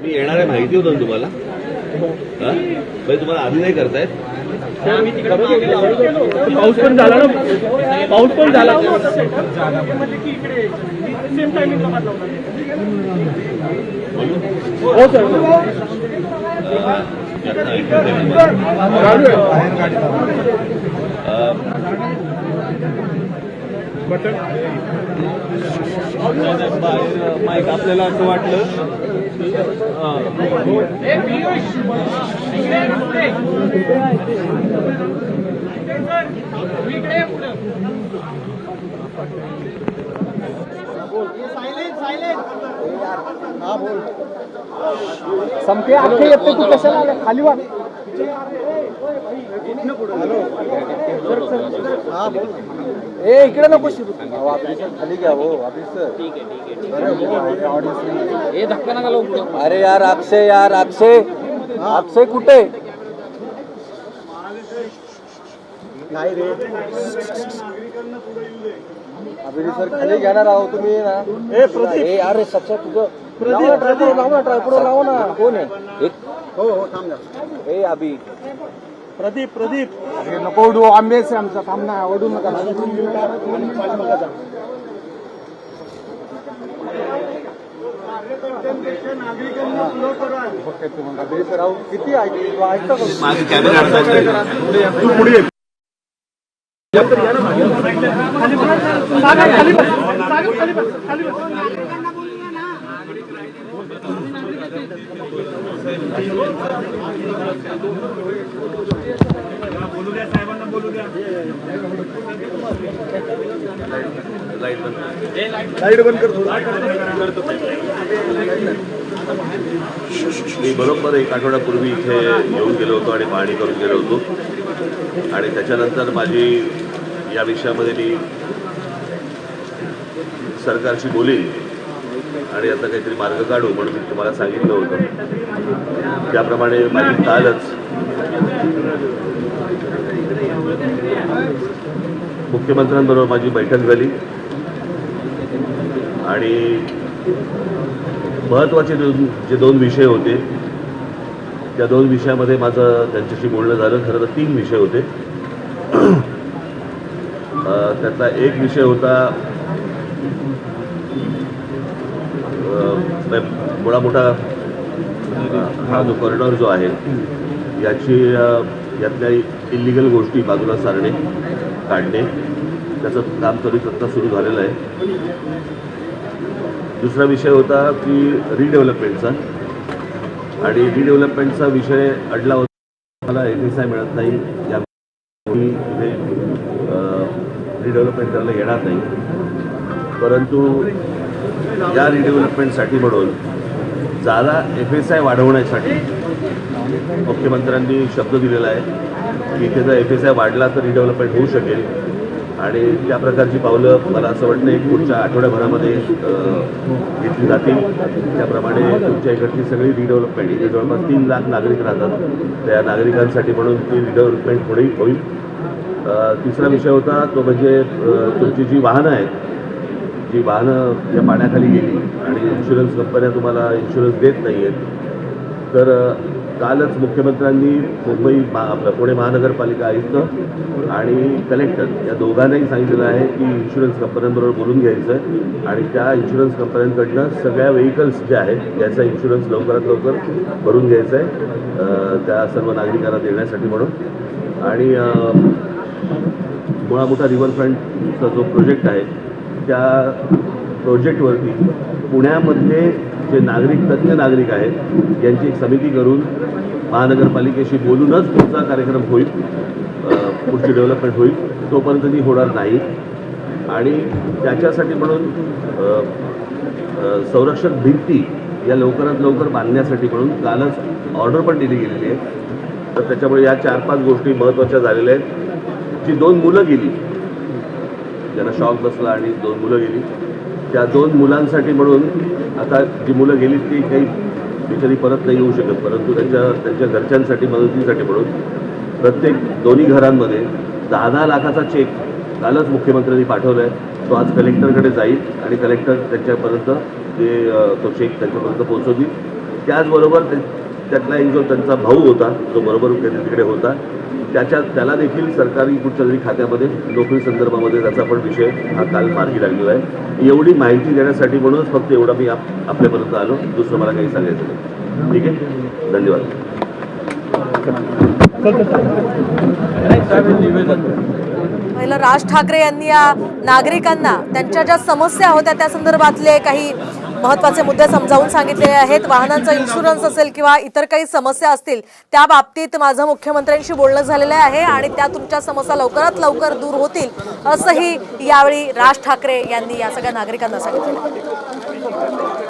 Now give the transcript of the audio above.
मी येणार आहे माहिती होतं ना तुम्हाला हा? म्हणजे तुम्हाला आधी नाही करतायत पाऊस पण झाला ना पाऊस पण झाला हो सर माईक आपल्याला असं वाटलं. संपे अख्खे येते तू कशाला आला? खाली वा ए इकडे नको शिरू. खाली घ्या हो ऑफिसर ए धक्का नका लावू. अरे यार अक्षय यार अक्षय. अक्षय कुठे? नाही रे. अभिजित सर खाली घेणार आहो तुम्ही ना. ए प्रदीप. ए अरे सच्चा तुझं. लाव ना ड्रायव्हर लाव ना ड्रायव्हर लाव ना. कोण आहे? हो हो थांब ए अभि. प्रदीप प्रदीप. अरे नको ओढू आंबेच आहे आमचा थांब ना ओढू नका. सर अहो किती ऐक ऐकतं कॅमेरा अडकायचे लाइट बंद लाइट बंद करतो. मी बरोबर एक आठवड्यापूर्वी इथे येऊन गेलो होतो आणि पाहणी करून गेलो होतो. आणि त्याच्यानंतर माझी या विषयामध्ये मी सरकारशी बोलीन. आणि आता काहीतरी मार्ग काढू म्हणून मी तुम्हाला सांगितलं होतं. त्याप्रमाणे माझी कालच मुख्यमंत्र्यांबरोबर माझी बैठक झाली. आणि महत्त्वाचे दोन जे दोन विषय होते त्या दोन विषयामध्ये माझं त्यांच्याशी बोलणं झालं. खरं तर तीन विषय होते. त्यातला एक विषय होता मोठा मोठा हा जो कॉरिडॉर जो आहे याची यातल्या इलिगल गोष्टी बाजूला सारणे काढणे त्याचं काम त्वरित आत्ता सुरू झालेलं आहे. दुसरा विषय होता की रिडेव्हलपमेंटचा आणि रिडेव्हलपमेंटचा विषय अडला होता मला एफ एस आय मिळत नाही. या रिडेव्हलपमेंट करायला येणार नाही. परंतु ज्या रिडेव्हलपमेंटसाठी म्हणून जादा एफ एस आय वाढवण्यासाठी मुख्यमंत्र्यांनी शब्द दिलेला आहे की इथे जर एफ एस आय वाढला तर रिडेव्हलपमेंट होऊ शकेल. आणि त्या प्रकारची पावलं मला असं वाटतं एक पुढच्या आठवड्याभरामध्ये घेतली जातील. त्याप्रमाणे तुमच्या इकडची सगळी रिडेव्हलपमेंट इथे जवळपास तीन लाख नागरिक राहतात. त्या नागरिकांसाठी म्हणून ती रिडेव्हलपमेंट होईल. होईल तिसरा विषय होता तो म्हणजे तुमची जी वाहनं आहेत जी वाहनं या पाण्याखाली गेली आणि इन्शुरन्स कंपन्या तुम्हाला इन्शुरन्स देत नाही आहेत तर कालच मुख्यमंत्र्यांनी मुंबई महा आपलं पुणे महानगरपालिका आयुक्त आणि कलेक्टर या दोघांनाही सांगितलेलं आहे की इन्शुरन्स कंपन्यांबरोबर बोलून घ्यायचं आहे आणि त्या इन्शुरन्स कंपन्यांकडनं सगळ्या व्हेकल्स ज्या आहेत याचा इन्शुरन्स लवकरात लवकर भरून घ्यायचा आहे त्या सर्व नागरिकांना देण्यासाठी म्हणून. आणि मुळा मोठा रिव्हरफ्रंटचा जो प्रोजेक्ट आहे त्या प्रोजेक्टवरती पुण्यामध्ये जे नागरिक तज्ज्ञ नागरिक आहेत यांची एक समिती करून महानगरपालिकेशी बोलूनच पुढचा कार्यक्रम होईल पुढची डेव्हलपमेंट होईल तोपर्यंत ती होणार नाही. आणि त्याच्यासाठी म्हणून संरक्षक भिंती या लवकरात लवकर बांधण्यासाठी म्हणून कालच ऑर्डर पण दिली गेलेली आहे. तर त्याच्यामुळे या चार पाच गोष्टी महत्त्वाच्या झालेल्या आहेत. जी दोन मुलं गेली ज्यांना शॉक बसला आणि दोन मुलं गेली. त्या दोन मुलांसाठी म्हणून आता जी मुलं गेली ती काही बिचारी परत नाही येऊ शकत. परंतु त्यांच्या त्यांच्या घरच्यांसाठी मदतीसाठी म्हणून प्रत्येक दोन्ही घरांमध्ये दहा दहा लाखाचा चेक कालच मुख्यमंत्र्यांनी पाठवलं आहे तो आज कलेक्टरकडे जाईल आणि कलेक्टर त्यांच्यापर्यंत ते तो चेक त्यांच्यापर्यंत पोहोचवतील. त्याचबरोबर ते- त्यातला एक जो त्यांचा भाऊ होता जो बरोबर तिकडे होता त्याच्या त्याला देखील सरकारी कुठच्या तरी खात्यामध्ये नोकरी संदर्भामध्ये त्याचा पण विषय हा काल मार्गी लागलेला आहे. एवढी माहिती देण्यासाठी म्हणूनच फक्त एवढा मी आप आपल्यापर्यंत आलो. दुसरं मला काही सांगायचं नाही. ठीक आहे? धन्यवाद. पहिलं राज ठाकरे यांनी या नागरिकांना त्यांच्या ज्या समस्या होत्या त्या संदर्भातले काही महत्त्वाचे मुद्दे समजावून सांगितलेले आहेत. वाहनांचा इन्शुरन्स असेल किंवा इतर काही समस्या असतील त्या बाबतीत माझं मुख्यमंत्र्यांशी बोलणं झालेलं आहे आणि त्या तुमच्या समस्या लवकरात लवकर दूर होतील असंही यावेळी राज ठाकरे यांनी या सगळ्या नागरिकांना सांगितलं